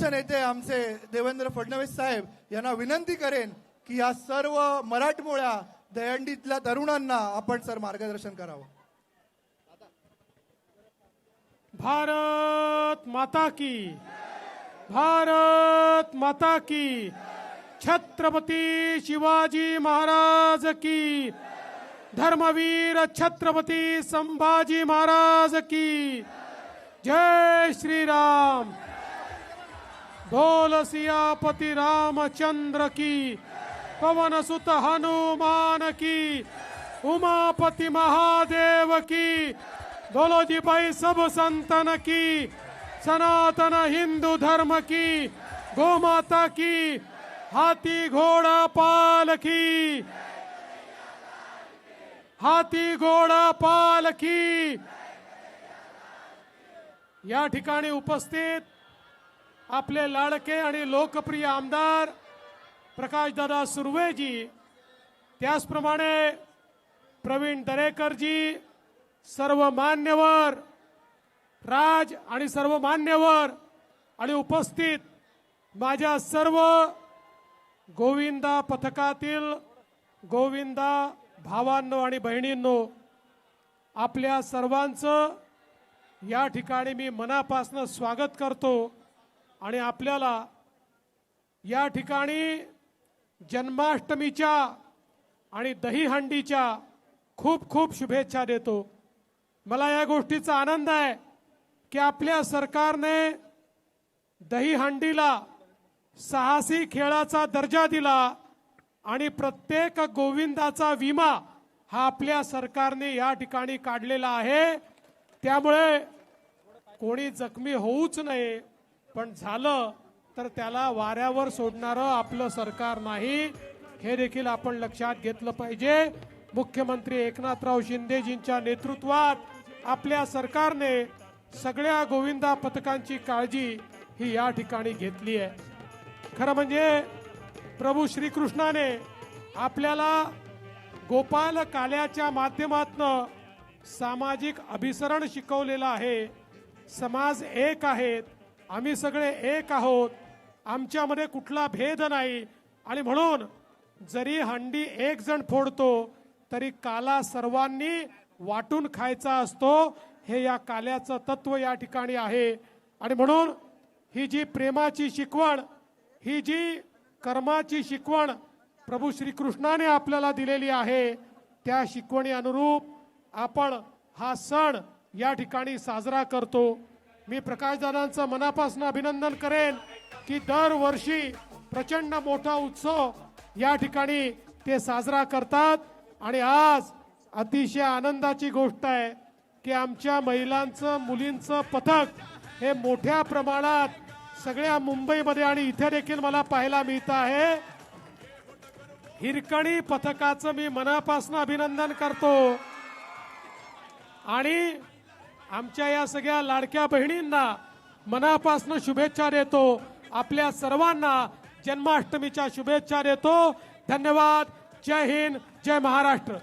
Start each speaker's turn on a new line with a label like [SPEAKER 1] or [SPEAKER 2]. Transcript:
[SPEAKER 1] सर्वोच्च नेते आमचे देवेंद्र फडणवीस साहेब यांना विनंती करेन की या सर्व मराठमोळ्या दहंडीतल्या तरुणांना आपण सर मार्गदर्शन करावं.
[SPEAKER 2] भारत माता की भारत माता की छत्रपती शिवाजी महाराज की धर्मवीर छत्रपती संभाजी महाराज की जय श्रीराम. बोल सियापति रामचंद्र की पवन सुत हनुमान की उमापति महादेव की बोलो जी भाई सब संतन की सनातन हिंदू धर्म की गोमाता की हाथी घोड़ा पाल की हाथी घोडा पालखी या ठिकाणी उपस्थित आपले लाडके आणि लोकप्रिय आमदार प्रकाशदादा सुर्वेजी त्याचप्रमाणे प्रवीण दरेकरजी सर्व मान्यवर राज आणि सर्व मान्यवर आणि उपस्थित माझ्या सर्व गोविंदा पथकातील गोविंदा भावांनो आणि बहिणींनो आपल्या सर्वांचं या ठिकाणी मी मनापासून स्वागत करतो. आणि आपल्याला या ठिकाणी जन्माष्टमीच्या आणि दहीहंडीच्या खूप खूप शुभेच्छा देतो. मला या गोष्टीचा आनंद आहे की आपल्या सरकारने दहीहंडीला साहसी खेळाचा दर्जा दिला आणि प्रत्येक गोविंदाचा विमा हा आपल्या सरकारने या ठिकाणी काढलेला आहे. त्यामुळे कोणी जखमी होऊच नये. पण झालं तर त्याला वाऱ्यावर सोडणारं आपलं सरकार नाही. हे देखील आपण लक्षात घेतलं पाहिजे. मुख्यमंत्री एकनाथराव शिंदेजींच्या नेतृत्वात आपल्या सरकारने सगळ्या गोविंदा पथकांची काळजी ही या ठिकाणी घेतली आहे. खरं म्हणजे प्रभू श्रीकृष्णाने आपल्याला गोपाल काल्याच्या माध्यमातनं सामाजिक अभिसरण शिकवलेलं आहे. समाज एक आहेत. आम्ही सगळे एक आहोत. आमच्यामध्ये कुठला भेद नाही. आणि म्हणून जरी हंडी एक जण फोडतो तरी काला सर्वांनी वाटून खायचा असतो. हे या काल्याचं तत्व या ठिकाणी आहे. आणि म्हणून ही जी प्रेमाची शिकवण ही जी कर्माची शिकवण प्रभू श्रीकृष्णाने आपल्याला दिलेली आहे त्या शिकवणी अनुरूप आपण हा सण या ठिकाणी साजरा करतो. मी प्रकाशदादांचं मनापासून अभिनंदन करेन की दरवर्षी प्रचंड मोठा उत्सव या ठिकाणी ते साजरा करतात. आणि आज अतिशय आनंदाची गोष्ट आहे की आमच्या महिलांचं मुलींचं पथक हे मोठ्या प्रमाणात सगळ्या मुंबईमध्ये आणि इथे देखील मला पाहायला मिळत आहे. हिरकणी पथकाचं मी मनापासून अभिनंदन करतो. आणि आमच्या या सगळ्या लाडक्या बहिणींना मनापासून शुभेच्छा देतो. आपल्या सर्वांना जन्माष्टमीच्या शुभेच्छा देतो. धन्यवाद. जय हिंद. जय महाराष्ट्र.